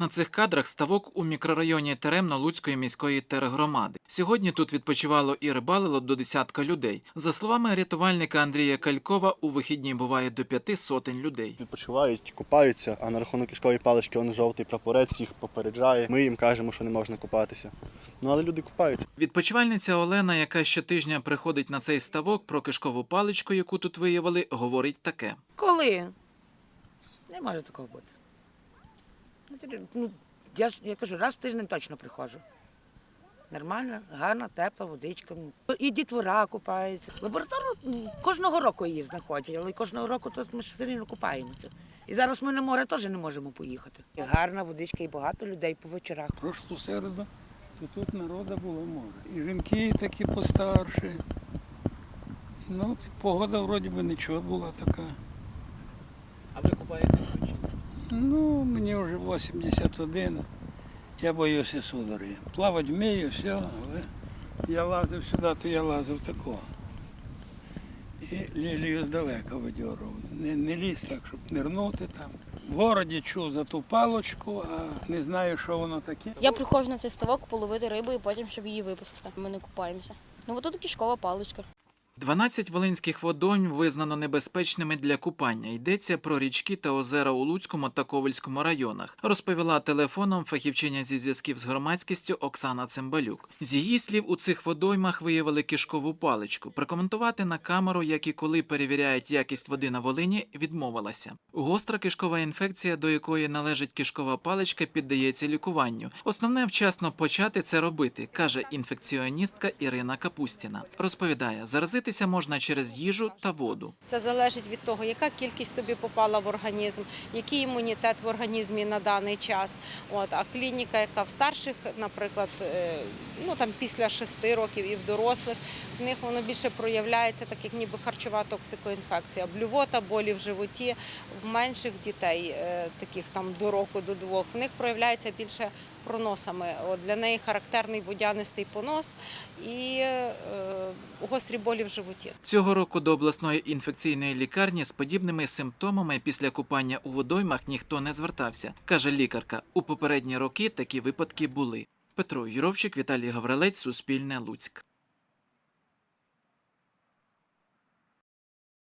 На цих кадрах ставок у мікрорайоні Теремно Луцької міської тергромади. Сьогодні тут відпочивало і рибалило до десятка людей. За словами рятувальника Андрія Калькова, у вихідні буває до п'яти сотень людей. Відпочивають, купаються, а на рахунок кишкової палички он жовтий прапорець їх попереджає. Ми їм кажемо, що не можна купатися. Ну але люди купаються. Відпочивальниця Олена, яка щотижня приходить на цей ставок про кишкову паличку, яку тут виявили, говорить таке. Коли? Не може такого бути. Ну, я, ж, я кажу, раз в тиждень точно приходжу. Нормально, гарна, тепла водичка. І дітвора купаються. Лабораторію м, кожного року її знаходять, але кожного року тут ми ж все рівно купаємося. І зараз ми на море теж не можемо поїхати. І гарна водичка, і багато людей по вечорах. прошлу середу, то тут народу було море. І жінки такі постарші. Ну, погода вроді би нічого була така. А ви купаєтесь чи ні? Ну, мені вже 81, я боюся судори. Плавати вмію, все, але я лазив сюди, то я лазив такого. І лілію здалека видьорував. Не, не ліз так, щоб нирнути там. В городі чув за ту палочку, а не знаю, що воно таке. Я приходжу на цей ставок половити рибу і потім, щоб її випустити. Ми не купаємося. Ну, от тут кишкова паличка. 12 волинських водойм визнано небезпечними для купання. Йдеться про річки та озера у Луцькому та Ковальському районах, розповіла телефоном фахівчиня зі зв'язків з громадськістю Оксана Цимбалюк. З її слів, у цих водоймах виявили кишкову паличку. Прокоментувати на камеру, як і коли перевіряють якість води на Волині, відмовилася. Гостра кишкова інфекція, до якої належить кишкова паличка, піддається лікуванню. Основне вчасно почати це робити, каже інфекціоністка Ірина Капустіна. Розповідає, заразитися можна через їжу та воду. Це залежить від того, яка кількість тобі попала в організм, який імунітет в організмі на даний час. От а клініка, яка в старших, наприклад, е, ну там після 6 років і в дорослих, в них воно більше проявляється, так як ніби харчова токсикоінфекція, блювота, болі в животі. В менших дітей, е, таких там до року, до двох, в них проявляється більше проносами. От для неї характерний водянистий понос і е, гострі болі в животі. Цього року до обласної інфекційної лікарні з подібними симптомами після купання у водоймах ніхто не звертався, каже лікарка. У попередні роки такі випадки були. Петро Юровчик, Віталій Гаврилець, Суспільне, Луцьк.